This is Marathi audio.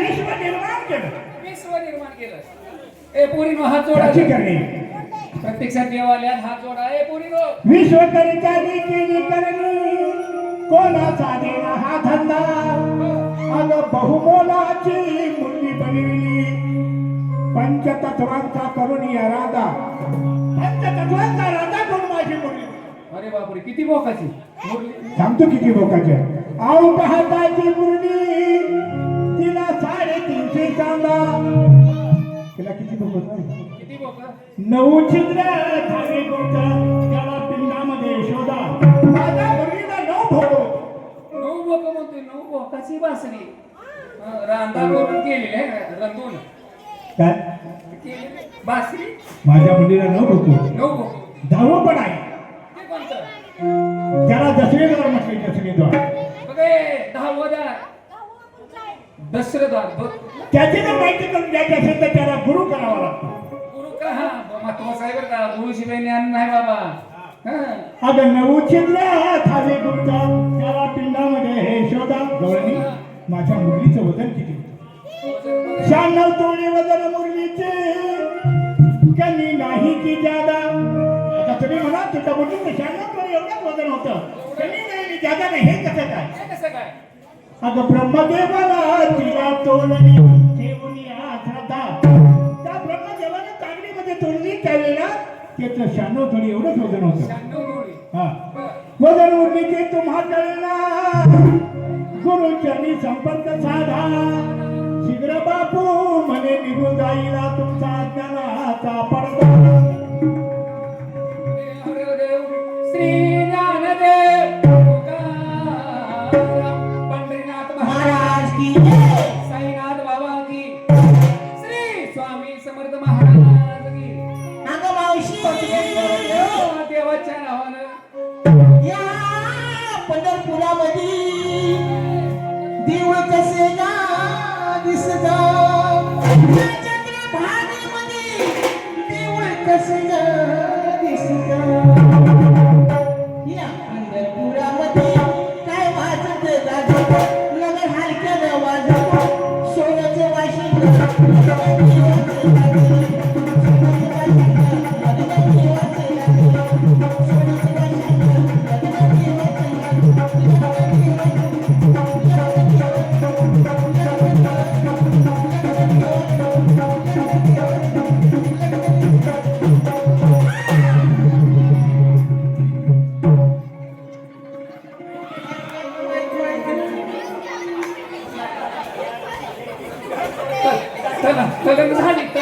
विश्व निर्माण केलं. विश्व निर्माण केलं. ए पोरीनो हात जोडा त्याची करणी प्रत्यक्षात देवालयात हात जोडा. ए पोरीनो विश्व करिता नी केली करणी कोणाचा देणा हा धंदा? अग बहुमोलाची मुलगी बनविली. पंचतत्वांचा करून या राधा. पंचतत्वांचा राधा करून माझी मुलगी अरे बापरे किती बोकाची? मुरली सांगतो किती लोकांचे आहे. आऊ पाहताची मुरली. तिला साडेतीनशे चांदा तिला किती लोक किती बोक? नऊ छिद्र त्याला पिंडामध्ये शोधा. माझ्या मुलीला नऊ भोगो नऊ बोक म्हणतोय नऊ बोकाची बासरी. रांधा करून केलेली आहे रंगून. काय? बासरी? माझ्या मुलीला नऊ भोगो नऊ बोक. दहावं पण आहे. त्याला दसवेद्वार म्हटले दसवेद्वार बघ बघ. त्याची जर माहिती करून द्यायची असेल तर त्याला गुरु करावा लागतो. गुरु का? हा महत्वाचं आहे बरं का गुरु शिवाय ज्ञान नाही बाबा. हं. अगं नऊ छिद्र धागे गोट त्याला पिंडामध्ये हे शोधा. गवळणी माझ्या मुलीचं वजन किती? शहाण्णव तोळे वजन मुरलीचे. कमी नाही की जादा. आता तुम्ही म्हणा तुझ्या मुलीचं शहाण्णव तोळे एवढंच वजन होतं. कमी नाही आणि जादा नाही हे कसं काय? हे कसं काय? अग ब्रह्मदेवाला तिला तोडली ठेवून या श्रद्धा त्या ब्रह्मदेवाने तागडीमध्ये तोडली त्यावेळेला त्याचं शहाण्णव थोडी एवढंच वजन होतं. शहाण्णव डोळी हा. बरं. वजन उडलीचे तुम्हा कळला गुरुचरणी संपर्क साधा. शीघ्र बापू म्हणे निघून जाईला तुमचा ज्ञानाचा पडदा. श्री की साईनाथ बाबा की श्री स्वामी समर्थ महाराज की अगं मावशी. देवा- देवाच्या नावानं. या पंढरपुरामध्ये देऊळ कसे ना दिसत Thank you. 等等等等 kadang.